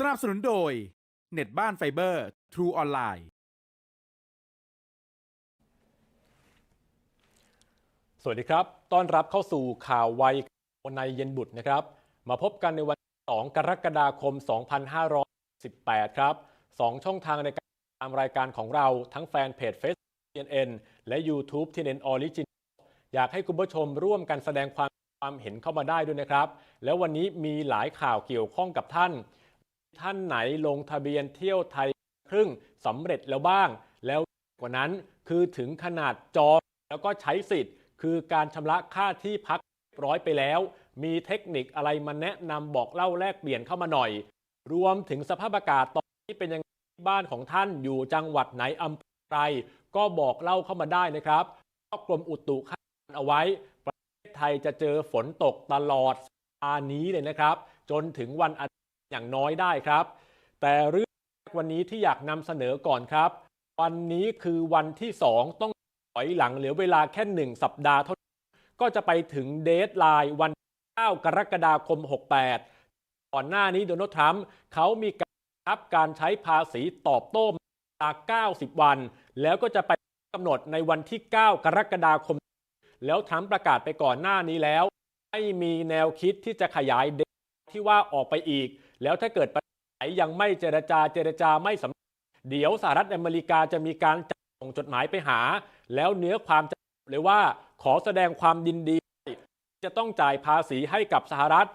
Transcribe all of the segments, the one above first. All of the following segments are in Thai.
สนับสนุนโดย เน็ตบ้านไฟเบอร์ True ออนไลน์ สวัสดีครับ ต้อนรับเข้าสู่ข่าวไวในเย็นบุตรนะครับ มาพบกันในวัน 2 กรกฎาคม 2518 ครับ 2 ช่องทางในการติดตามรายการของเราทั้งแฟนเพจ Facebook TNN และ YouTube TNN Origin อยากให้คุณผู้ชมร่วมกันแสดงความความเห็นเข้ามาได้ด้วยนะครับ แล้ววันนี้มีหลายข่าวเกี่ยวข้องกับท่าน ท่านไหนลงทะเบียนเที่ยวไทยครึ่งสำเร็จแล้วบ้าง แล้วกว่านั้นคือถึงขนาดจองแล้วก็ใช้สิทธิ์ คือการชำระค่าที่พักเรียบร้อยไปแล้ว มีเทคนิคอะไรมาแนะนำบอกเล่าแลกเปลี่ยนเข้ามาหน่อย รวมถึงสภาพอากาศตอนนี้เป็นยังไงบ้านของท่านอยู่จังหวัดไหนอำเภอใดก็บอกเล่าเข้ามาได้นะครับเพราะกรมอุตุคาดการเอาไว้ ประเทศไทยจะเจอฝนตกตลอดสัปดาห์นี้เลยนะครับ จนถึงวันอาทิตย์ อย่างน้อยได้ครับ แต่เรื่องวันนี้ที่อยากนำเสนอก่อนครับ วันนี้คือวันที่ 2 ต้องถอยหลังเหลือเวลาแค่หนึ่งสัปดาห์เท่านั้นก็จะไปถึงเดทไลน์วัน 9 กรกฎาคม 68 ก่อนหน้านี้โดนัลด์ทรัมป์เขามีการรับการใช้ภาษีตอบโต้มา90 วัน แล้วก็จะไปกำหนดในวันที่ 9 กรกฎาคม แล้วทรัมป์ประกาศไปก่อนหน้านี้แล้ว ไม่มีแนวคิดที่จะขยายเดทที่ว่าออกไปอีก แล้วถ้าเกิดประเทศไหนยังไม่เจรจาเจรจาไม่สำเร็จเดี๋ยวสหรัฐอเมริกาจะมีการจัดส่งจดหมายไปหา แล้วเนื้อความจะเลยว่าขอแสดงความยินดี จะต้องจ่ายภาษีให้กับสหรัฐ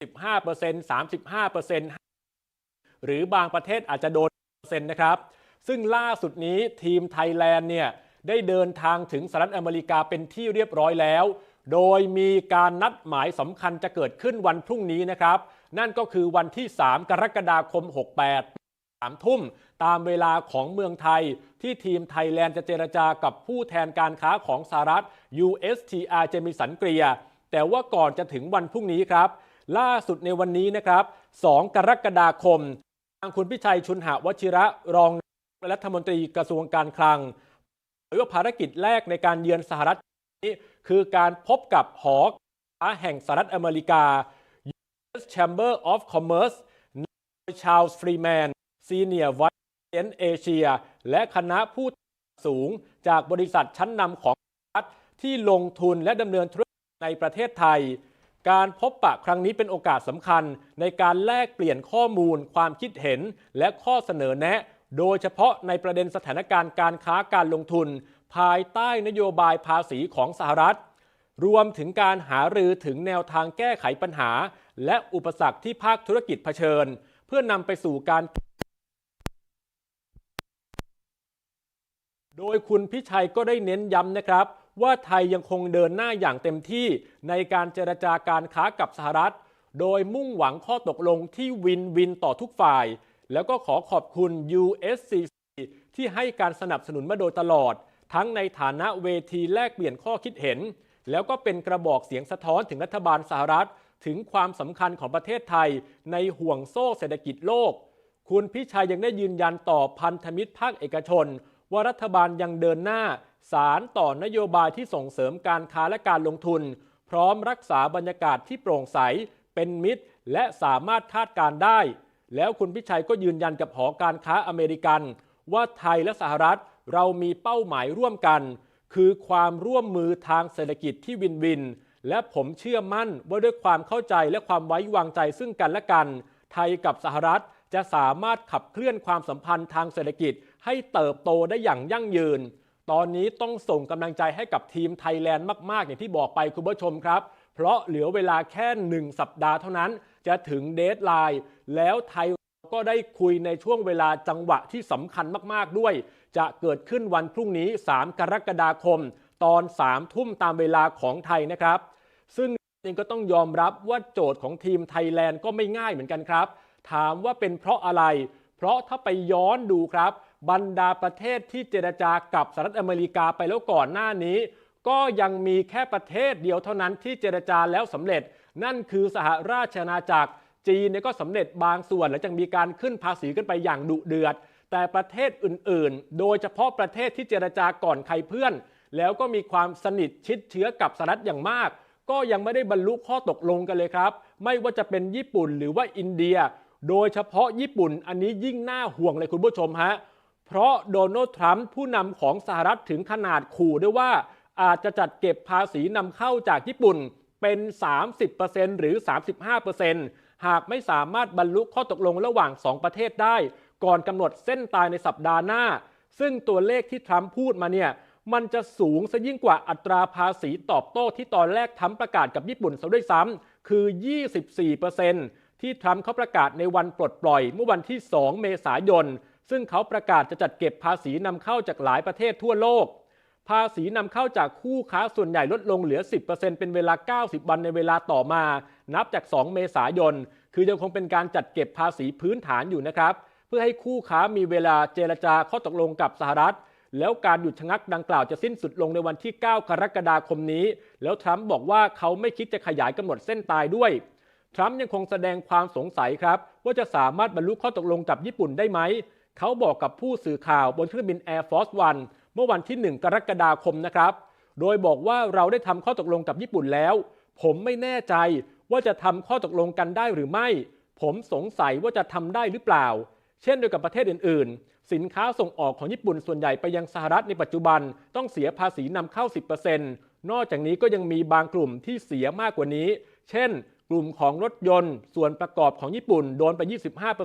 15% 35%หรือบางประเทศอาจจะโดนเปอร์เซ็นต์นะครับ ซึ่งล่าสุดนี้ทีมไทยแลนด์เนี่ยได้เดินทางถึงสหรัฐอเมริกาเป็นที่เรียบร้อยแล้ว โดยมีการนัดหมายสำคัญจะเกิดขึ้นวันพรุ่งนี้นะครับ นั่นก็คือวันที่ 3 กรกฎาคม 68 3 ทุ่ม ตามเวลาของเมืองไทย ที่ทีมไทยแลนด์จะเจรจากับผู้แทนการค้าของสหรัฐ USTR เจมิสันเกรีย แต่ว่าก่อนจะถึงวันพรุ่งนี้ครับ ล่าสุดในวันนี้นะครับ 2 กรกฎาคม ทางคุณพิชัยชุนหวชิระรองรัฐมนตรีกระทรวงการคลังเผยว่าภารกิจแรกในการเยือนสหรัฐนี้คือการพบกับหอค้าแห่งสหรัฐอเมริกา U.S. Chamber of Commerce นายชาลส์ฟรีแมนซีเนียร์ไวท์เอนเอเชีย และคณะผู้สูงจากบริษัทชั้นนำของสหรัฐที่ลงทุนและดำเนินธุรกิจในประเทศไทย การพบปะครั้งนี้เป็นโอกาสสำคัญในการแลกเปลี่ยนข้อมูล ความคิดเห็น และข้อเสนอแนะ โดยเฉพาะในประเด็นสถานการณ์การค้าการลงทุน ภายใต้นโยบายภาษีของสหรัฐ รวมถึงการหารือถึงแนวทางแก้ไขปัญหา และอุปสรรคที่ภาคธุรกิจเผชิญ เพื่อนำไปสู่การ โดยคุณพิชัยก็ได้เน้นย้ำนะครับ ว่าไทยยังคงเดินหน้าอย่างเต็มที่ในการเจรจาการค้ากับสหรัฐ โดยมุ่งหวังข้อตกลงที่วินวินต่อทุกฝ่าย แล้วก็ขอขอบคุณ USCC ที่ให้การสนับสนุนมาโดยตลอด ทั้งในฐานะเวทีแลกเปลี่ยนข้อคิดเห็น แล้วก็เป็นกระบอกเสียงสะท้อนถึงรัฐบาลสหรัฐ ถึงความสำคัญของประเทศไทยในห่วงโซ่เศรษฐกิจโลก คุณพิชัยยังได้ยืนยันต่อพันธมิตรภาคเอกชน ว่ารัฐบาลยังเดินหน้า สารต่อนโยบายที่ส่งเสริมการค้าและการลงทุน พร้อมรักษาบรรยากาศที่โปร่งใส เป็นมิตร และสามารถคาดการได้ แล้วคุณพิชัยก็ยืนยันกับหอการค้าอเมริกัน ว่าไทยและสหรัฐเรามีเป้าหมายร่วมกัน คือความร่วมมือทางเศรษฐกิจที่วินวิน และผมเชื่อมั่นว่าด้วยความเข้าใจและความไว้วางใจซึ่งกันและกัน ไทยกับสหรัฐจะสามารถขับเคลื่อนความสัมพันธ์ทางเศรษฐกิจ ให้เติบโตได้อย่างยั่งยืน ตอนนี้ต้องส่งกำลังใจให้กับทีมไทยแลนด์มาก ๆ อย่างที่บอกไปคุณผู้ชมครับ เพราะเหลือเวลาแค่หนึ่งสัปดาห์เท่านั้น จะถึงเดทไลน์แล้วไทยก็ได้คุยในช่วงเวลาจังหวะที่สำคัญมาก ๆ ด้วย จะเกิดขึ้นวันพรุ่งนี้ 3 กรกฎาคม ตอน 3 ทุ่มตามเวลาของไทยนะครับ ซึ่งเองก็ต้องยอมรับว่าโจทย์ของทีมไทยแลนด์ก็ไม่ง่ายเหมือนกันครับ ถามว่าเป็นเพราะอะไร เพราะถ้าไปย้อนดูครับ บรรดาประเทศที่เจรจากับสหรัฐอเมริกาไปแล้วก่อนหน้านี้ ก็ยังมีแค่ประเทศเดียวเท่านั้นที่เจรจาแล้วสำเร็จ นั่นคือสหราชอาณาจักรจีนเนี่ยก็สำเร็จบางส่วนและยังมีการขึ้นภาษีกันไปอย่างดุเดือด แต่ประเทศอื่นๆ โดยเฉพาะประเทศที่เจรจาก่อนใครเพื่อน แล้วก็มีความสนิทชิดเชื้อกับสหรัฐอย่างมาก ก็ยังไม่ได้บรรลุข้อตกลงกันเลยครับ ไม่ว่าจะเป็นญี่ปุ่นหรือว่าอินเดีย โดยเฉพาะญี่ปุ่นอันนี้ยิ่งน่าห่วงเลยคุณผู้ชมฮะเพราะโดนัลด์ทรัมป์ผู้นำของสหรัฐถึงขนาดขู่ด้วยว่า อาจจะจัดเก็บภาษีนำเข้าจากญี่ปุ่นเป็น 30%หรือ 35%หากไม่สามารถบรรลุข้อตกลงระหว่าง 2 ประเทศได้ ก่อนกำหนดเส้นตายในสัปดาห์หน้า ซึ่งตัวเลขที่ทรัมป์พูดมาเนี่ย มันจะสูงซะยิ่งกว่าอัตราภาษีตอบโต้ที่ตอนแรกทรัมประกาศกับญี่ปุ่นซะด้วยซ้ำคือ 24%ที่ทรัมป์เขาประกาศในวันปลดปล่อย เมื่อวันที่ 2 เมษายน ซึ่งเขาประกาศจะจัดเก็บภาษีนำเข้าจากหลายประเทศทั่วโลก ภาษีนำเข้าจากคู่ค้าส่วนใหญ่ลดลงเหลือ 10%เป็นเวลา 90 วันในเวลาต่อมา นับจาก 2 เมษายน คือยังคงเป็นการจัดเก็บภาษีพื้นฐานอยู่นะครับ เพื่อให้คู่ค้ามีเวลาเจรจาข้อตกลงกับสหรัฐ แล้วการหยุดชะงักดังกล่าวจะสิ้นสุดลงในวันที่ 9 กรกฎาคมนี้ แล้วทรัมป์บอกว่าเขาไม่คิดจะขยายกำหนดเส้นตายด้วย ทรัมป์ยังคงแสดงความสงสัยครับ ว่าจะสามารถบรรลุข้อตกลงกับญี่ปุ่นได้ไหม เขาบอกกับผู้สื่อข่าวบนเครื่องบิน Air Force One เมื่อวันที่ 1 กรกฎาคมนะครับ โดยบอกว่าเราได้ทำข้อตกลงกับญี่ปุ่นแล้ว ผมไม่แน่ใจว่าจะทำข้อตกลงกันได้หรือไม่ ผมสงสัยว่าจะทำได้หรือเปล่า เช่นเดียวกับประเทศอื่น ๆ สินค้าส่งออกของญี่ปุ่นส่วนใหญ่ไปยังสหรัฐในปัจจุบันต้องเสียภาษีนำเข้า 10%นอกจากนี้ก็ยังมีบางกลุ่มที่เสียมากกว่านี้ เช่น กลุ่มของรถยนต์ ส่วนประกอบของญี่ปุ่นโดนไป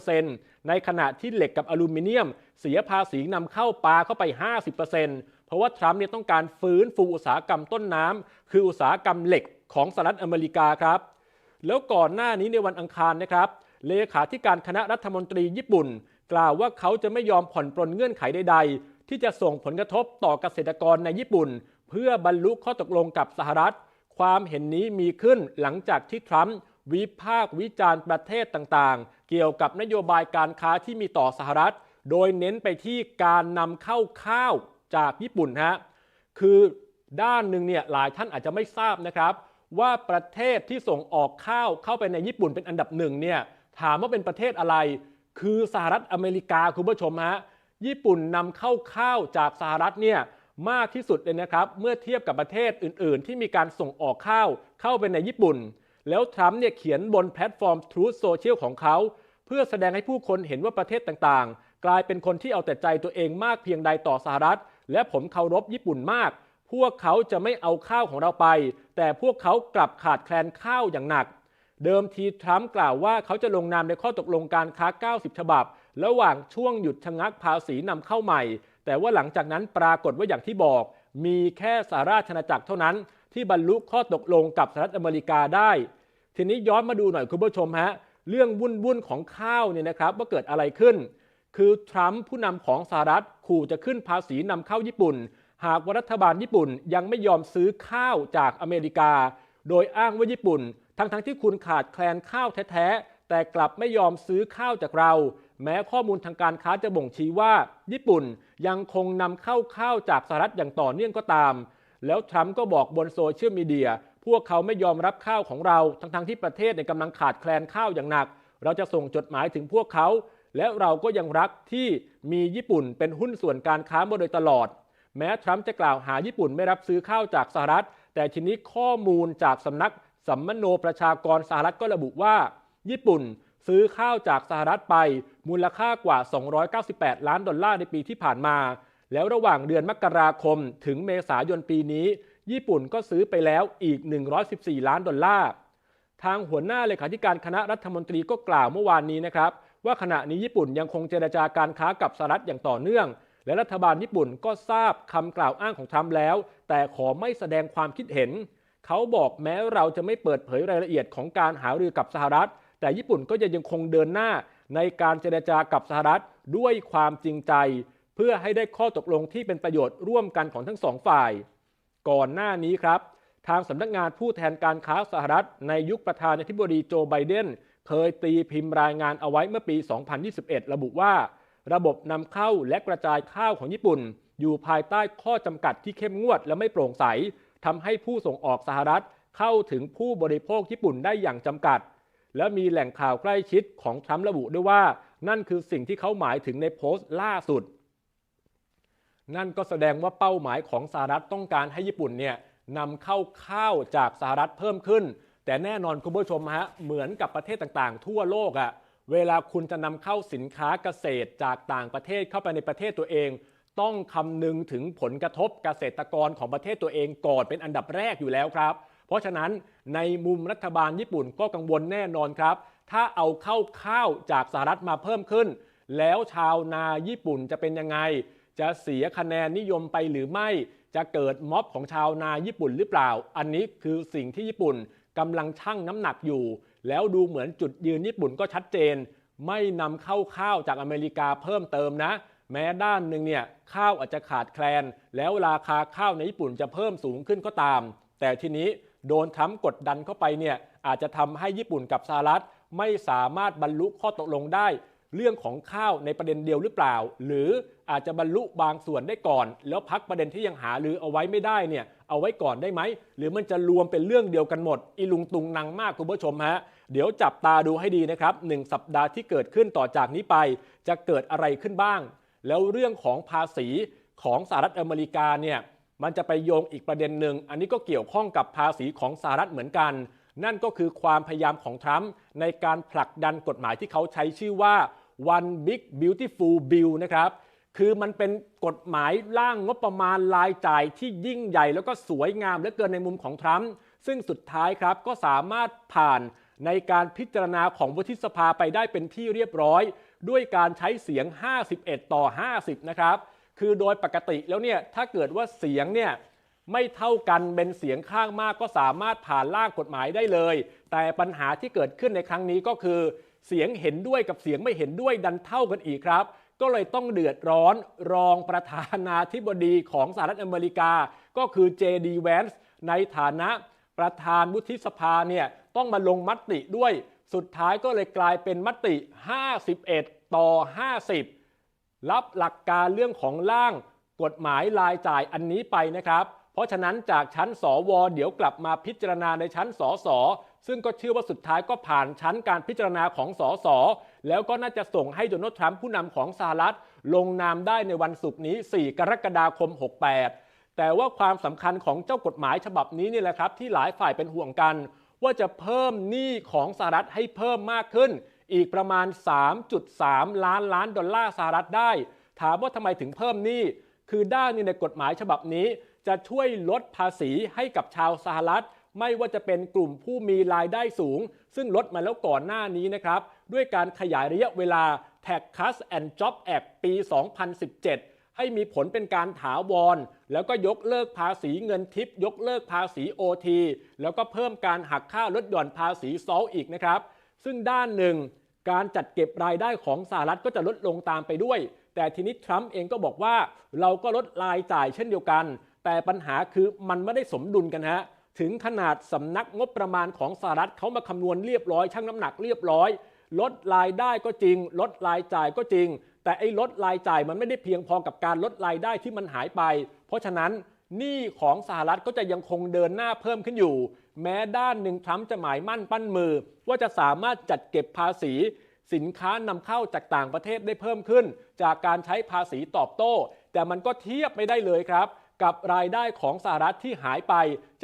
25%ในขณะที่เหล็กกับอลูมิเนียม เสียภาษีนำเข้าปลาเข้าไป 50%เพราะว่าทรัมป์เนี่ยต้องการฟื้นฟูอุตสาหกรรมต้นน้ำคืออุตสาหกรรมเหล็กของสหรัฐอเมริกาครับ แล้วก่อนหน้านี้ในวันอังคารนะครับ เลขาธิการคณะรัฐมนตรีญี่ปุ่น กล่าวว่าเขาจะไม่ยอมผ่อนปลนเงื่อนไขใด ๆ ที่จะส่งผลกระทบต่อเกษตรกรในญี่ปุ่น เพื่อบรรลุข้อตกลงกับสหรัฐ ความเห็นนี้มีขึ้นหลังจากที่ทรัมป์วิพากษ์วิจารณ์ประเทศต่างๆ เกี่ยวกับนโยบายการค้าที่มีต่อสหรัฐ โดยเน้นไปที่การนำเข้าข้าวจากญี่ปุ่นฮะคือด้านหนึ่งเนี่ยหลายท่านอาจจะไม่ทราบนะครับ ว่าประเทศที่ส่งออกข้าวเข้าไปในญี่ปุ่นเป็นอันดับหนึ่งเนี่ย ถามว่าเป็นประเทศอะไร คือสหรัฐอเมริกาคุณผู้ชมฮะญี่ปุ่นนำเข้าข้าวจากสหรัฐเนี่ยมากที่สุดเลยนะครับ เมื่อเทียบกับประเทศอื่น ๆ ที่มีการส่งออกข้าวเข้าไปในญี่ปุ่น แล้วทรัมป์เนี่ยเขียนบนแพลตฟอร์ม Truth Social ของเขา เพื่อแสดงให้ผู้คนเห็นว่าประเทศต่างๆ กลายเป็นคนที่เอาแต่ใจตัวเองมากเพียงใดต่อสหรัฐ และผมเคารพญี่ปุ่นมาก พวกเขาจะไม่เอาข้าวของเราไป แต่พวกเขากลับขาดแคลนข้าวอย่างหนัก เดิมทีทรัมป์กล่าวว่าเขาจะลงนามในข้อตกลงการค้า 90 ฉบับ ระหว่างช่วงหยุดชะงักภาษีนำเข้าใหม่ แต่ว่าหลังจากนั้นปรากฏว่าอย่างที่บอก มีแค่สหราชอาณาจักรเท่านั้น ที่บรรลุข้อตกลงกับสหรัฐอเมริกาได้ ทีนี้ย้อนมาดูหน่อยคุณผู้ชมฮะเรื่องวุ่นวุ่นของข้าวเนี่ยนะครับว่าเกิดอะไรขึ้น คือทรัมป์ผู้นำของสหรัฐขู่จะขึ้นภาษีนำเข้าญี่ปุ่น หากว่ารัฐบาลญี่ปุ่นยังไม่ยอมซื้อข้าวจากอเมริกา โดยอ้างว่าญี่ปุ่น ทั้งๆทที่คุณขาดแคลนข้าวแท้ๆ แต่กลับไม่ยอมซื้อข้าวจากเรา แม้ข้อมูลทางการค้าจะบ่งชี้ว่า ญี่ปุ่นยังคงนำเข้าข้าวจากสหรัฐอย่างต่อเนื่องก็ตาม แล้วทรัมป์ก็บอกบนโซเชียลมีเดียพวกเขาไม่ยอมรับข้าวของเราทั้งๆที่ประเทศในกำลังขาดแคลนข้าวอย่างหนัก เราจะส่งจดหมายถึงพวกเขา และเราก็ยังรักที่มีญี่ปุ่นเป็นหุ้นส่วนการค้ามาโดยตลอด แม้ทรัมป์จะกล่าวหาญี่ปุ่นไม่รับซื้อข้าวจากสหรัฐ แต่ทีนี้ข้อมูลจากสำนัก สัมมโนประชากรสหรัฐก็ระบุว่า ญี่ปุ่นซื้อข้าวจากสหรัฐไปมูลค่ากว่า 298 ล้านดอลลาร์ในปีที่ผ่านมา แล้วระหว่างเดือนมกราคมถึงเมษายนปีนี้ ญี่ปุ่นก็ซื้อไปแล้วอีก 114 ล้านดอลลาร์ ทางหัวหน้าเลขาธิการคณะรัฐมนตรีก็กล่าวเมื่อวานนี้นะครับ ว่าขณะนี้ญี่ปุ่นยังคงเจรจาการค้ากับสหรัฐอย่างต่อเนื่อง และรัฐบาลญี่ปุ่นก็ทราบคำกล่าวอ้างของทรัมป์แล้ว แต่ขอไม่แสดงความคิดเห็น เขาบอกแม้เราจะไม่เปิดเผยรายละเอียดของการหารือกับสหรัฐ แต่ญี่ปุ่นก็จะยังคงเดินหน้าในการเจรจากับสหรัฐด้วยความจริงใจ เพื่อให้ได้ข้อตกลงที่เป็นประโยชน์ร่วมกันของทั้งสองฝ่าย ก่อนหน้านี้ครับ ทางสำนักงานผู้แทนการค้าสหรัฐ ในยุคประธานาธิบดีโจไบเดนเคยตีพิมพ์รายงานเอาไว้เมื่อปี 2021 ระบุว่า ระบบนำเข้าและกระจายข้าวของญี่ปุ่น อยู่ภายใต้ข้อจำกัดที่เข้มงวดและไม่โปร่งใส ทำให้ผู้ส่งออกสหรัฐเข้าถึงผู้บริโภคญี่ปุ่นได้อย่างจำกัด และมีแหล่งข่าวใกล้ชิดของทรัมป์ระบุด้วยว่า นั่นคือสิ่งที่เขาหมายถึงในโพสต์ล่าสุด นั่นก็แสดงว่าเป้าหมายของสหรัฐต้องการให้ญี่ปุ่นเนี่ยนำเข้าข้าวจากสหรัฐเพิ่มขึ้น แต่แน่นอนคุณผู้ชมฮะเหมือนกับประเทศต่างๆ ทั่วโลกอะเวลาคุณจะนำเข้าสินค้าเกษตรจากต่างประเทศเข้าไปในประเทศตัวเอง ต้องคำนึงถึงผลกระทบเกษตรกรของประเทศตัวเองก่อนเป็นอันดับแรกอยู่แล้วครับ เพราะฉะนั้นในมุมรัฐบาลญี่ปุ่นก็กังวลแน่นอนครับ ถ้าเอาเข้าข้าวจากสหรัฐมาเพิ่มขึ้น แล้วชาวนาญี่ปุ่นจะเป็นยังไง จะเสียคะแนนนิยมไปหรือไม่ จะเกิดม็อบของชาวนาญี่ปุ่นหรือเปล่า อันนี้คือสิ่งที่ญี่ปุ่นกำลังชั่งน้ำหนักอยู่ แล้วดูเหมือนจุดยืนญี่ปุ่นก็ชัดเจน ไม่นำเข้าข้าวจากอเมริกาเพิ่มเติมนะ แม้ด้านหนึ่งเนี่ยข้าวอาจจะขาดแคลน แล้วราคาข้าวในญี่ปุ่นจะเพิ่มสูงขึ้นก็ตาม แต่ทีนี้โดนทรัมป์กดดันเข้าไปเนี่ยอาจจะทำให้ญี่ปุ่นกับสหรัฐ ไม่สามารถบรรลุข้อตกลงได้ เรื่องของข้าวในประเด็นเดียวหรือเปล่า หรืออาจจะบรรลุบางส่วนได้ก่อน แล้วพักประเด็นที่ยังหาหรือเอาไว้ไม่ได้เนี่ยเอาไว้ก่อนได้ไหม หรือมันจะรวมเป็นเรื่องเดียวกันหมด อีลุงตุงนังมากคุณผู้ชมฮะ เดี๋ยวจับตาดูให้ดีนะครับหนึ่งสัปดาห์ที่เกิดขึ้นต่อจากนี้ไป จะเกิดอะไรขึ้นบ้าง แล้วเรื่องของภาษีของสหรัฐอเมริกาเนี่ยมันจะไปโยงอีกประเด็นหนึ่ง อันนี้ก็เกี่ยวข้องกับภาษีของสหรัฐเหมือนกัน นั่นก็คือความพยายามของทรัมป์ในการผลักดันกฎหมายที่เขาใช้ชื่อว่า one big beautiful bill นะครับ คือมันเป็นกฎหมายร่างงบประมาณรายจ่ายที่ยิ่งใหญ่แล้วก็สวยงามเหลือเกินในมุมของทรัมป์ ซึ่งสุดท้ายครับก็สามารถผ่านในการพิจารณาของวุฒิสภาไปได้เป็นที่เรียบร้อย ด้วยการใช้เสียง 51 ต่อ 50 นะครับ คือโดยปกติแล้วเนี่ยถ้าเกิดว่าเสียงเนี่ยไม่เท่ากันเป็นเสียงข้างมากก็สามารถผ่านร่างกฎหมายได้เลย แต่ปัญหาที่เกิดขึ้นในครั้งนี้ก็คือ เสียงเห็นด้วยกับเสียงไม่เห็นด้วยดันเท่ากันอีกครับ ก็เลยต้องเดือดร้อนรองประธานาธิบดีของสหรัฐอเมริกา ก็คือ JD Vance ในฐานะประธานวุฒิสภาเนี่ยต้องมาลงมติด้วย สุดท้ายก็เลยกลายเป็นมติ 51 ต่อ 50 รับหลักการเรื่องของร่างกฎหมายรายจ่ายอันนี้ไปนะครับ เพราะฉะนั้นจากชั้นสวเดี๋ยวกลับมาพิจารณาในชั้นสสซึ่งก็เชื่อว่าสุดท้ายก็ผ่านชั้นการพิจารณาของสสแล้วก็น่าจะส่งให้โดนัลด์ทรัมป์ผู้นำของสหรัฐ ลงนามได้ในวันศุกร์นี้ 4 กรกฎาคม 68 แต่ว่าความสำคัญของเจ้ากฎหมายฉบับนี้นี่แหละครับ ที่หลายฝ่ายเป็นห่วงกัน ว่าจะเพิ่มหนี้ของสหรัฐให้เพิ่มมากขึ้น อีกประมาณ 3.3 ล้านล้านดอลลาร์สหรัฐได้ ถามว่าทำไมถึงเพิ่มหนี้ คือด้านนึงในกฎหมายฉบับนี้จะช่วยลดภาษีให้กับชาวสหรัฐ ไม่ว่าจะเป็นกลุ่มผู้มีรายได้สูง ซึ่งลดมาแล้วก่อนหน้านี้นะครับ ด้วยการขยายระยะเวลา Tax Cuts and Job Act ปี 2017 ให้มีผลเป็นการถาวร แล้วก็ยกเลิกภาษีเงินทิป ยกเลิกภาษี OT แล้วก็เพิ่มการหักค่าลดหย่อนภาษีซอลอีกนะครับ ซึ่งด้านหนึ่ง การจัดเก็บรายได้ของสหรัฐก็จะลดลงตามไปด้วย แต่ทีนี้ทรัมป์เองก็บอกว่าเราก็ลดรายจ่ายเช่นเดียวกัน แต่ปัญหาคือมันไม่ได้สมดุลกันฮะถึงขนาดสำนักงบประมาณของสหรัฐเขามาคำนวณเรียบร้อยชั่งน้ำหนักเรียบร้อย ลดรายได้ก็จริง ลดรายจ่ายก็จริง แต่ไอ้ลดรายจ่ายมันไม่ได้เพียงพอกับการลดรายได้ที่มันหายไป เพราะฉะนั้นหนี้ของสหรัฐก็จะยังคงเดินหน้าเพิ่มขึ้นอยู่ แม้ด้านหนึ่งทรัมป์จะหมายมั่นปั้นมือ ว่าจะสามารถจัดเก็บภาษี สินค้านำเข้าจากต่างประเทศได้เพิ่มขึ้น จากการใช้ภาษีตอบโต้ แต่มันก็เทียบไม่ได้เลยครับ กับรายได้ของสหรัฐที่หายไป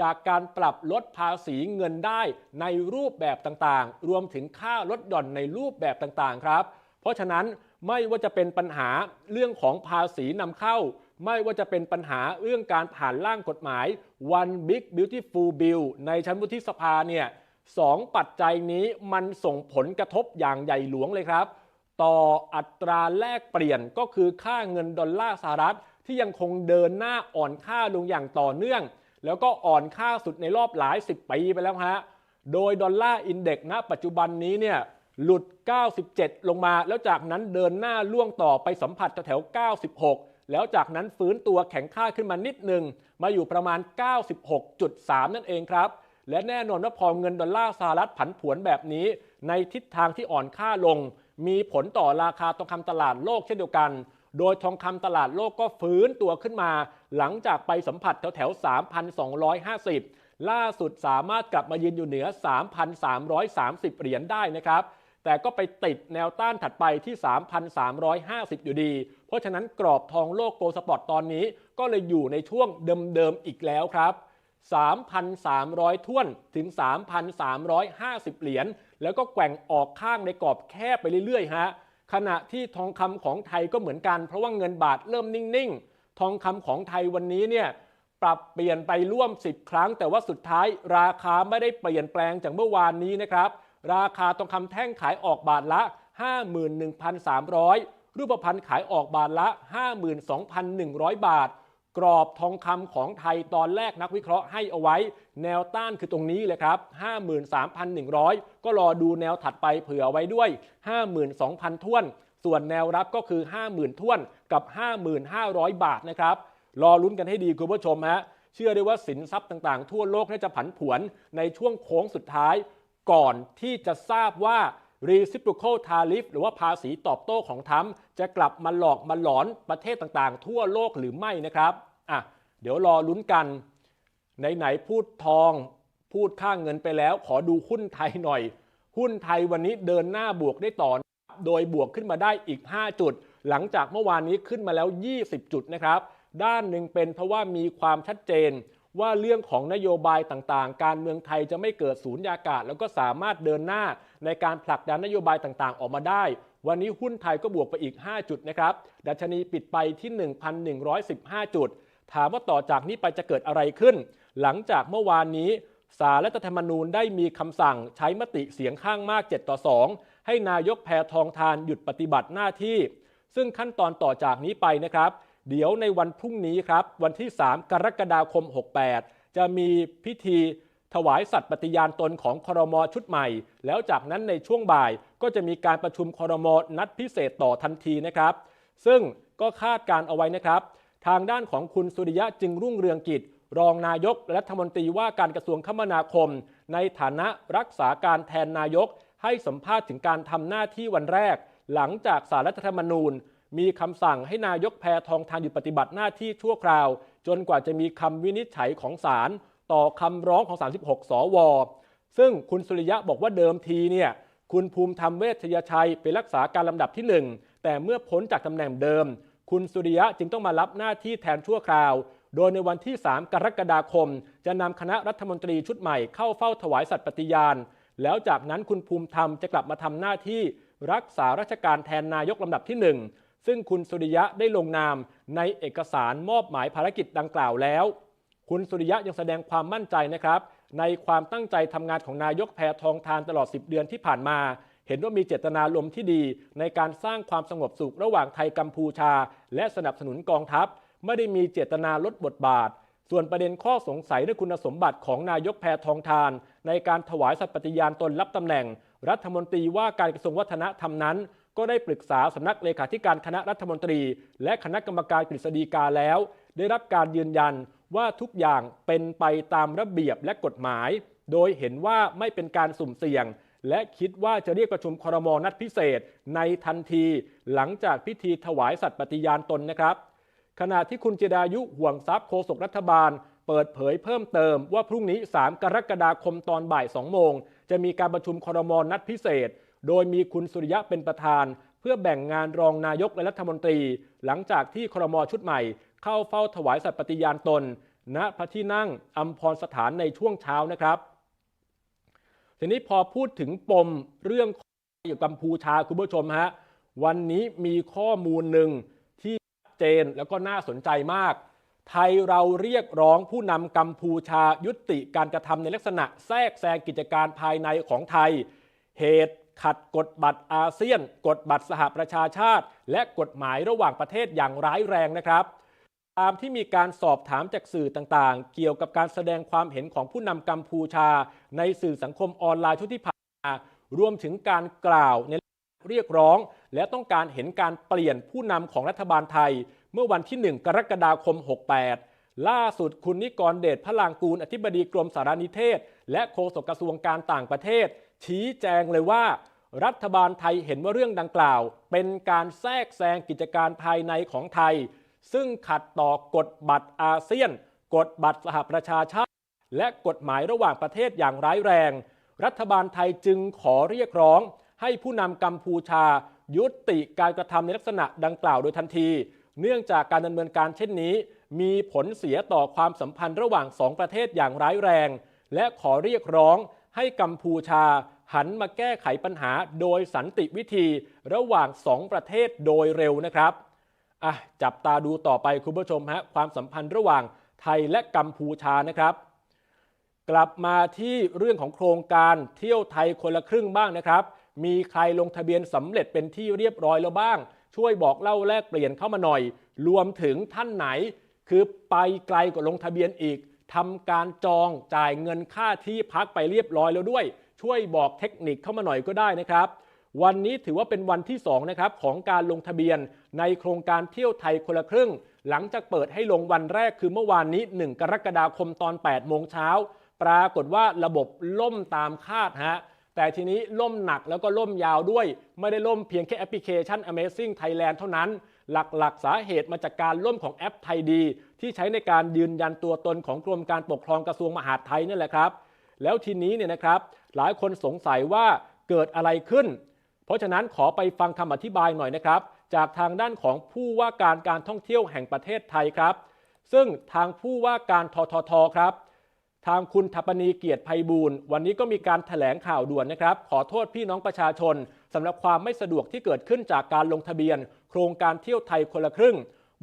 จากการปรับลดภาษีเงินได้ในรูปแบบต่างๆ รวมถึงค่าลดหย่อนในรูปแบบต่างๆ ครับ เพราะฉะนั้น ไม่ว่าจะเป็นปัญหาเรื่องของภาษีนำเข้า ไม่ว่าจะเป็นปัญหาเรื่องการผ่านร่างกฎหมาย One Big Beautiful Bill ในชั้นวุฒิสภาเนี่ยสองปัจจัยนี้มันส่งผลกระทบอย่างใหญ่หลวงเลยครับ ต่ออัตราแลกเปลี่ยนก็คือค่าเงินดอลลาร์สหรัฐ ที่ยังคงเดินหน้าอ่อนค่าลงอย่างต่อเนื่อง แล้วก็อ่อนค่าสุดในรอบหลายสิบปีไปแล้วฮะโดยดอลลาร์อินเด็กซ์ณปัจจุบันนี้เนี่ย หลุด 97 ลงมา แล้วจากนั้นเดินหน้าล่วงต่อไปสัมผัสแถวๆ96แล้วจากนั้นฟื้นตัวแข็งค่าขึ้นมานิดหนึ่งมาอยู่ประมาณ 96.3 นั่นเองครับ และแน่นอนว่าพอเงินดอลลาร์สหรัฐผันผวนแบบนี้ ในทิศทางที่อ่อนค่าลง มีผลต่อราคาทองคำตลาดโลกเช่นเดียวกัน โดยทองคำตลาดโลกก็ฟื้นตัวขึ้นมา หลังจากไปสัมผัสแถวแถวๆ3,250 ล่าสุดสามารถกลับมายืนอยู่เหนือ 3,330 เหรียญได้นะครับ แต่ก็ไปติดแนวต้านถัดไปที่ 3,350 อยู่ดี เพราะฉะนั้นกรอบทองโลกโกลสปอร์ตตอนนี้ก็เลยอยู่ในช่วงเดิมๆอีกแล้วครับ 3,300ท้วนถึง 3,350 เหรียญ แล้วก็แกว่งออกข้างในกรอบแคบไปเรื่อยๆ ฮะ ขณะที่ทองคำของไทยก็เหมือนกัน เพราะว่าเงินบาทเริ่มนิ่งๆ ทองคำของไทยวันนี้เนี่ยปรับเปลี่ยนไปร่วม 10 ครั้ง แต่ว่าสุดท้ายราคาไม่ได้เปลี่ยนแปลงจากเมื่อวานนี้นะครับ ราคาทองคำแท่งขายออกบาทละ 51,300 รูปพรรณขายออกบาทละ 52,100 บาท กรอบทองคำของไทยตอนแรกนักวิเคราะห์ให้เอาไว้ แนวต้านคือตรงนี้เลยครับ 53,100 ก็รอดูแนวถัดไปเผื่อไว้ด้วย 52,000ท้วน ส่วนแนวรับก็คือ 50,000ท้วนกับ 5,500 บาทนะครับ รอลุ้นกันให้ดีคุณผู้ชมฮะเชื่อได้ว่าสินทรัพย์ต่างๆ ทั่วโลกน่าจะผันผวนในช่วงโค้งสุดท้าย ก่อนที่จะทราบว่า reciprocal tariff หรือว่าภาษีตอบโต้ของทรัมจะกลับมาหลอกมาหลอนประเทศต่างๆ ทั่วโลกหรือไม่นะครับอะเดี๋ยวรอลุ้นกันไหนๆพูดทองพูดค่าเงินไปแล้ว ขอดูหุ้นไทยหน่อย หุ้นไทยวันนี้เดินหน้าบวกได้ต่อ โดยบวกขึ้นมาได้อีก 5 จุด หลังจากเมื่อวานนี้ขึ้นมาแล้ว 20 จุดนะครับ ด้านหนึ่งเป็นเพราะว่ามีความชัดเจน ว่าเรื่องของนโยบายต่างๆ การเมืองไทยจะไม่เกิดศูนยากาศ แล้วก็สามารถเดินหน้าในการผลักดันนโยบายต่างๆ ออกมาได้ วันนี้หุ้นไทยก็บวกไปอีก 5 จุดนะครับดัชนีปิดไปที่ 1,115 จุด ถามว่าต่อจากนี้ไปจะเกิดอะไรขึ้น หลังจากเมื่อวานนี้สารรัฐธรรมนูญได้มีคำสั่งใช้มติเสียงข้างมาก 7 ต่อ 2 ให้นายกแพทองทานหยุดปฏิบัติหน้าที่ ซึ่งขั้นตอนต่อจากนี้ไปนะครับ เดี๋ยวในวันพรุ่งนี้ครับวันที่ 3 กรกฎาคม 68 จะมีพิธีถวายสัตย์ปฏิญาณตนของครมชุดใหม่ แล้วจากนั้นในช่วงบ่ายก็จะมีการประชุมครมนัดพิเศษต่อทันทีนะครับ ซึ่งก็คาดการเอาไว้นะครับ ทางด้านของคุณสุริยะจึงรุ่งเรืองกิจ รองนายกและรัฐมนตรีว่าการกระทรวงคมนาคม ในฐานะรักษาการแทนนายก ให้สัมภาษณ์ถึงการทำหน้าที่วันแรก หลังจากสารรัฐธรรมนูญ มีคำสั่งให้นายกแพทองทานหยุดปฏิบัติหน้าที่ชั่วคราว จนกว่าจะมีคำวินิจฉัยของศาลต่อคำร้องของ 36 สว ซึ่งคุณสุริยะบอกว่าเดิมทีเนี่ยคุณภูมิธรรมเวชยชัยเป็นรักษาการลำดับที่ 1 แต่เมื่อพ้นจากตำแหน่งเดิม คุณสุริยะจึงต้องมารับหน้าที่แทนชั่วคราว โดยในวันที่ 3 กรกฎาคม จะนำคณะรัฐมนตรีชุดใหม่เข้าเฝ้าถวายสัตย์ปฏิญาณ แล้วจากนั้นคุณภูมิธรรมจะกลับมาทำหน้าที่รักษาราชการแทนนายกลำดับที่ 1 ซึ่งคุณสุริยะได้ลงนามในเอกสารมอบหมายภารกิจดังกล่าวแล้ว คุณสุริยะยังแสดงความมั่นใจนะครับ ในความตั้งใจทำงานของนายกแพทองทานตลอด 10 เดือนที่ผ่านมา เห็นว่ามีเจตนาลมณ์ที่ดี ในการสร้างความสงบสุขระหว่างไทยกัมพูชา และสนับสนุนกองทัพ ไม่ได้มีเจตนาลดบทบาท ส่วนประเด็นข้อสงสัยในคุณสมบัติของนายกแพทองทาน ในการถวายสัตย์ปฏิญาณตนรับตำแหน่ง รัฐมนตรีว่าการกระทรวงวัฒนธรรมนั้น ก็ได้ปรึกษาสำนักเลขาธิการคณะรัฐมนตรี และคณะกรรมการกฤษฎีกาแล้ว ได้รับการยืนยันว่าทุกอย่างเป็นไปตามระเบียบและกฎหมาย โดยเห็นว่าไม่เป็นการสุ่มเสี่ยง และคิดว่าจะเรียกประชุมครมนัดพิเศษ ในทันที หลังจากพิธีถวายสัตย์ปฏิญาณตนนะครับ ขณะที่คุณเจดายุห่วงทรัพย์โฆษกรัฐบาล เปิดเผยเพิ่มเติมว่าพรุ่งนี้ 3 กรกฎาคมตอนบ่าย 2 โมง จะมีการประชุมครมนัดพิเศษ โดยมีคุณสุริยะเป็นประธาน เพื่อแบ่งงานรองนายกและรัฐมนตรี หลังจากที่ครมชุดใหม่ เข้าเฝ้าถวายสัตย์ปฏิญาณตน ณพระที่นั่งอัมพรสถานในช่วงเช้านะครับ ทีนี้พอพูดถึงปมเรื่องเกี่ยวกับกัมพูชาคุณผู้ชมฮะวันนี้มีข้อมูลหนึ่งที่ชัดเจนแล้วก็น่าสนใจมาก ไทยเราเรียกร้องผู้นำกัมพูชายุติการกระทำในลักษณะแทรกแซงกิจการภายในของไทย เหตุ ขัดกฎบัตรอาเซียน กฎบัตรสหประชาชาติ และกฎหมายระหว่างประเทศอย่างร้ายแรงนะครับ ตามที่มีการสอบถามจากสื่อต่างๆ เกี่ยวกับการแสดงความเห็นของผู้นำกัมพูชา ในสื่อสังคมออนไลน์ชุดที่ผ่านมารวมถึงการกล่าวในเรียกร้อง และต้องการเห็นการเปลี่ยนผู้นำของรัฐบาลไทย เมื่อวันที่ 1 กรกฎาคม 68ล่าสุดคุณนิกรเดชพลางกูลอธิบดีกรมสารนิเทศ และโฆษกกระทรวงการต่างประเทศ ชี้แจงเลยว่า รัฐบาลไทยเห็นว่าเรื่องดังกล่าว เป็นการแทรกแซงกิจการภายในของไทย ซึ่งขัดต่อกฎบัตรอาเซียน กฎบัตรสหประชาชาติ และกฎหมายระหว่างประเทศอย่างร้ายแรง รัฐบาลไทยจึงขอเรียกร้อง ให้ผู้นำกัมพูชา ยุติการกระทำในลักษณะดังกล่าวโดยทันที เนื่องจากการดำเนินการเช่นนี้ มีผลเสียต่อความสัมพันธ์ระหว่างสองประเทศอย่างร้ายแรง และขอเรียกร้อง ให้กัมพูชาหันมาแก้ไขปัญหาโดยสันติวิธีระหว่างสองประเทศโดยเร็วนะครับอะจับตาดูต่อไปคุณผู้ชมฮะความสัมพันธ์ระหว่างไทยและกัมพูชานะครับ กลับมาที่เรื่องของโครงการเที่ยวไทยคนละครึ่งบ้างนะครับ มีใครลงทะเบียนสำเร็จเป็นที่เรียบร้อยแล้วบ้าง ช่วยบอกเล่าแลกเปลี่ยนเข้ามาหน่อย รวมถึงท่านไหน คือไปไกลกว่าลงทะเบียนอีก ทำการจองจ่ายเงินค่าที่พักไปเรียบร้อยแล้วด้วย ช่วยบอกเทคนิคเข้ามาหน่อยก็ได้นะครับ วันนี้ถือว่าเป็นวันที่2นะครับของการลงทะเบียนในโครงการเที่ยวไทยคนละครึ่ง หลังจากเปิดให้ลงวันแรกคือเมื่อวานนี้ 1 กรกฎาคมตอน 8 โมงเช้า ปรากฏว่าระบบล่มตามคาดฮะแต่ทีนี้ล่มหนักแล้วก็ล่มยาวด้วย ไม่ได้ล่มเพียงแค่แอปพลิเคชัน Amazing Thailand เท่านั้น หลักๆ สาเหตุมาจากการล่มของแอปไทยดี ที่ใช้ในการยืนยันตัวตนของกรมการปกครองกระทรวงมหาดไทยนั่นแหละครับ แล้วทีนี้เนี่ยนะครับ หลายคนสงสัยว่าเกิดอะไรขึ้น เพราะฉะนั้นขอไปฟังคำอธิบายหน่อยนะครับ จากทางด้านของผู้ว่าการการท่องเที่ยวแห่งประเทศไทยครับ ซึ่งทางผู้ว่าการทททครับทางคุณทัปนีเกียรติไพบูลย์วันนี้ก็มีการถแถลงข่าวด่วนนะครับ ขอโทษพี่น้องประชาชนสำหรับความไม่สะดวกที่เกิดขึ้นจากการลงทะเบียน โครงการเที่ยวไทยคนละครึ่ง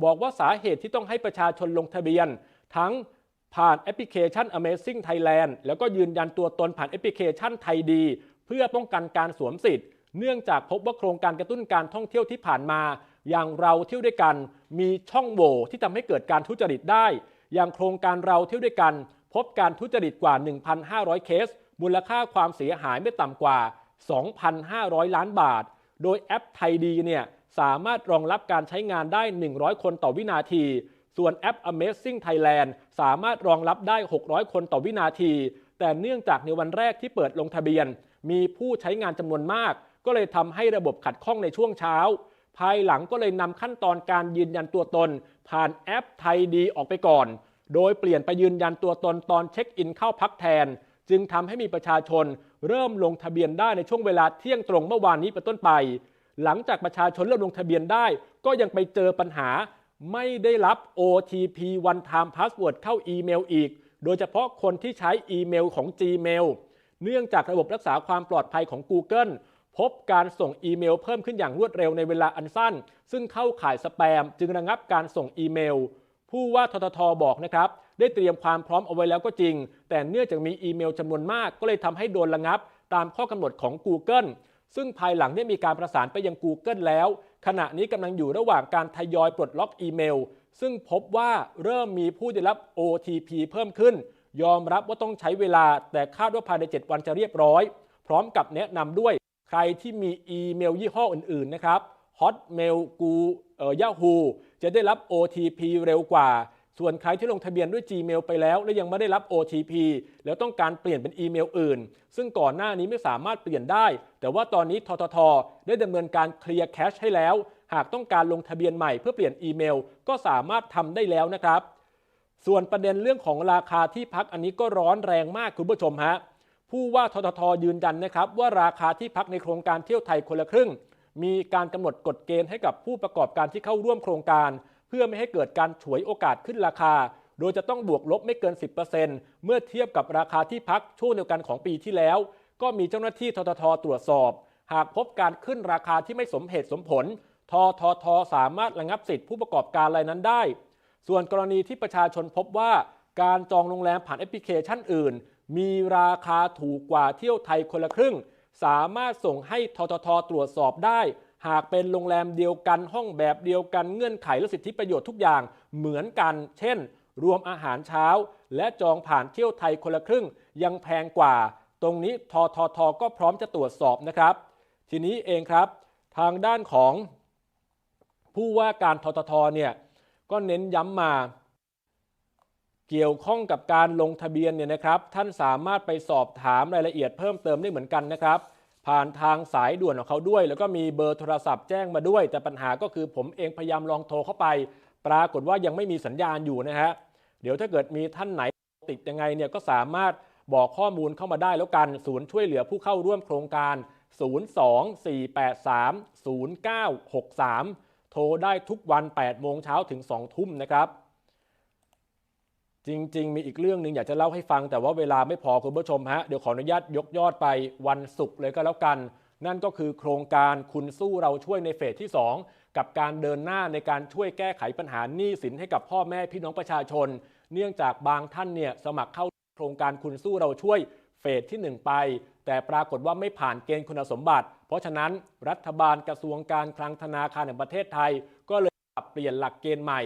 บอกว่าสาเหตุที่ต้องให้ประชาชนลงทะเบียน ทั้งผ่านแอปพลิเคชัน Amazing Thailand แล้วก็ยืนยันตัวตนผ่านแอปพลิเคชันไทยดี เพื่อป้องกันการสวมสิทธิ์ เนื่องจากพบว่าโครงการกระตุ้นการท่องเที่ยวที่ผ่านมา อย่างเราเที่ยวด้วยกัน มีช่องโหว่ที่ทำให้เกิดการทุจริตได้ อย่างโครงการเราเที่ยวด้วยกัน พบการทุจริตกว่า 1,500 เคส มูลค่าความเสียหายไม่ต่ำกว่า 2,500 ล้านบาท โดยแอปไทยดีเนี่ย สามารถรองรับการใช้งานได้ 100 คนต่อวินาที ส่วนแอป Amazing Thailand สามารถรองรับได้ 600 คนต่อวินาที แต่เนื่องจากในวันแรกที่เปิดลงทะเบียน มีผู้ใช้งานจำนวนมาก ก็เลยทำให้ระบบขัดข้องในช่วงเช้า ภายหลังก็เลยนำขั้นตอนการยืนยันตัวตน ผ่านแอปไทยดีออกไปก่อน โดยเปลี่ยนไปยืนยันตัวตนตอนเช็คอินเข้าพักแทน จึงทำให้มีประชาชน เริ่มลงทะเบียนได้ในช่วงเวลาเที่ยงตรงเมื่อวานนี้เป็นต้นไป หลังจากประชาชนเริ่มลงทะเบียนได้ ก็ยังไปเจอปัญหาไม่ได้รับ OTP One Time Password เข้าอีเมลอีก โดยเฉพาะคนที่ใช้อีเมลของ Gmail เนื่องจากระบบรักษาความปลอดภัยของ Google พบการส่งอีเมลเพิ่มขึ้นอย่างรวดเร็วในเวลาอันสั้น ซึ่งเข้าข่ายสแปม จึงระงับการส่งอีเมล ผู้ว่าทททบอกนะครับ ได้เตรียมความพร้อมเอาไว้แล้วก็จริง แต่เนื่องจากมีอีเมลจำนวนมากก็เลยทำให้โดนระงับ ตามข้อกำหนดของ Google ซึ่งภายหลังได้มีการประสานไปยัง Google แล้ว ขณะนี้กำลังอยู่ระหว่างการทยอยปลดล็อกอีเมล ซึ่งพบว่าเริ่มมีผู้ได้รับ OTP เพิ่มขึ้น ยอมรับว่าต้องใช้เวลา แต่คาดว่าภายใน 7 วันจะเรียบร้อย พร้อมกับแนะนำด้วย ใครที่มีอีเมลยี่ห้ออื่นๆนะครับ Hotmail กูเอ่อ Yahoo จะได้รับ OTP เร็วกว่า ส่วนใครที่ลงทะเบียนด้วย Gmail ไปแล้ว และยังไม่ได้รับ OTP แล้วต้องการเปลี่ยนเป็นอีเมลอื่น ซึ่งก่อนหน้านี้ไม่สามารถเปลี่ยนได้ แต่ว่าตอนนี้ททท ได้ดำเนินการเคลียร์แคชให้แล้ว หากต้องการลงทะเบียนใหม่เพื่อเปลี่ยนอีเมล ก็สามารถทำได้แล้วนะครับ ส่วนประเด็นเรื่องของราคาที่พักอันนี้ก็ร้อนแรงมากคุณผู้ชมฮะผู้ว่าทททยืนยันนะครับว่าราคาที่พักในโครงการเที่ยวไทยคนละครึ่ง มีการกำหนดกฎเกณฑ์ให้กับผู้ประกอบการที่เข้าร่วมโครงการ เพื่อไม่ให้เกิดการฉวยโอกาสขึ้นราคา โดยจะต้องบวกลบไม่เกิน 10%เมื่อเทียบกับราคาที่พักช่วงเดียวกันของปีที่แล้ว ก็มีเจ้าหน้าที่ทททตรวจสอบ หากพบการขึ้นราคาที่ไม่สมเหตุสมผลทททสามารถระงับสิทธิผู้ประกอบการรายนั้นได้ ส่วนกรณีที่ประชาชนพบว่าการจองโรงแรมผ่านแอปพลิเคชันอื่น มีราคาถูกกว่าเที่ยวไทยคนละครึ่ง สามารถส่งให้ทททตรวจสอบได้ หากเป็นโรงแรมเดียวกันห้องแบบเดียวกันเงื่อนไขและสิทธิประโยชน์ทุกอย่างเหมือนกัน เช่น รวมอาหารเช้า และจองผ่านเที่ยวไทยคนละครึ่ง ยังแพงกว่า ตรงนี้ทททก็พร้อมจะตรวจสอบนะครับ ทีนี้เองครับ ทางด้านของ ผู้ว่าการทททเนี่ยก็เน้นย้ำมา เกี่ยวข้องกับการลงทะเบียนเนี่ยนะครับ ท่านสามารถไปสอบถามรายละเอียดเพิ่มเติมได้เหมือนกันนะครับ ผ่านทางสายด่วนของเขาด้วย แล้วก็มีเบอร์โทรศัพท์แจ้งมาด้วย แต่ปัญหาก็คือผมเองพยายามลองโทรเข้าไป ปรากฏว่ายังไม่มีสัญญาณอยู่นะฮะเดี๋ยวถ้าเกิดมีท่านไหนติดยังไงเนี่ยก็สามารถบอกข้อมูลเข้ามาได้แล้วกันศูนย์ช่วยเหลือผู้เข้าร่วมโครงการ 024830963 โทรได้ทุกวัน 8 โมงเช้าถึง 2 ทุ่มนะครับ จริง ๆ มีอีกเรื่องหนึ่งอยากจะเล่าให้ฟัง แต่ว่าเวลาไม่พอคุณผู้ชมฮะเดี๋ยวขออนุญาตยกยอดไปวันศุกร์เลยก็แล้วกัน นั่นก็คือโครงการคุณสู้เราช่วยในเฟสที่ 2 กับการเดินหน้าในการช่วยแก้ไขปัญหาหนี้สินให้กับพ่อแม่พี่น้องประชาชน เนื่องจากบางท่านเนี่ยสมัครเข้าโครงการคุณสู้เราช่วยเฟสที่ 1 ไป แต่ปรากฏว่าไม่ผ่านเกณฑ์คุณสมบัติ เพราะฉะนั้นรัฐบาลกระทรวงการคลังธนาคารแห่งประเทศไทย ก็เลยปรับเปลี่ยนหลักเกณฑ์ใหม่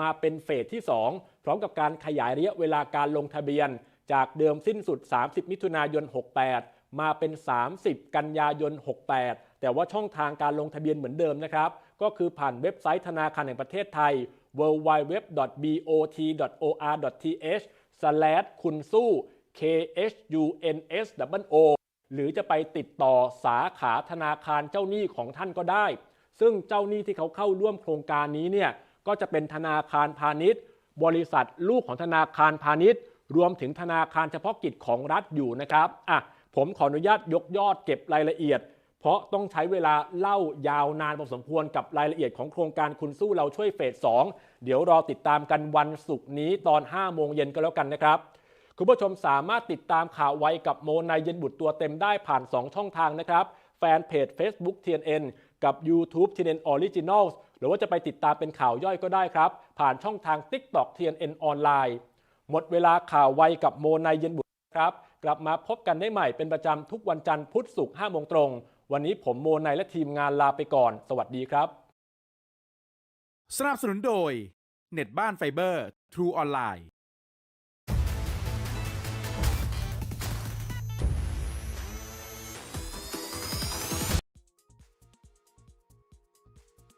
มาเป็นเฟสที่ 2 พร้อมกับการขยายระยะเวลาการลงทะเบียน จากเดิมสิ้นสุด 30 มิถุนายน 68 มาเป็น 30 กันยายน 68 แต่ว่าช่องทางการลงทะเบียนเหมือนเดิมนะครับ ก็คือผ่านเว็บไซต์ธนาคารแห่งประเทศไทย www.bot.or.th คุณสู้ KHUNSWO หรือจะไปติดต่อสาขาธนาคารเจ้าหนี้ของท่านก็ได้ ซึ่งเจ้าหนี้ที่เขาเข้าร่วมโครงการนี้เนี่ย ก็จะเป็นธนาคารพาณิชย์ บริษัทลูกของธนาคารพาณิชย์ รวมถึงธนาคารเฉพาะกิจของรัฐอยู่นะครับอะผมขออนุญาตยกยอดเก็บรายละเอียด เพราะต้องใช้เวลาเล่ายาวนานพอสมควรกับรายละเอียดของโครงการคุณสู้เราช่วยเฟส 2 เดี๋ยวรอติดตามกันวันศุกร์นี้ตอน 5 โมงเย็นก็แล้วกันนะครับคุณผู้ชมสามารถติดตามข่าวไวกับโมนายเย็นบุตรตัวเต็มได้ผ่าน 2 ช่องทางนะครับ แฟนเพจ Facebook TNN กับ YouTube TNN Originals หรือว่าจะไปติดตามเป็นข่าวย่อยก็ได้ครับ ผ่านช่องทาง TikTok TNN ออนไลน์หมดเวลาข่าวไวกับโมนายเย็นบุตรครับ กลับมาพบกันได้ใหม่เป็นประจำทุกวันจันทร์พุธศุกร์5โมงตรง วันนี้ผมโมนายและทีมงานลาไปก่อน สวัสดีครับ สนับสนุนโดย เน็ตบ้านไฟเบอร์ True ออนไลน์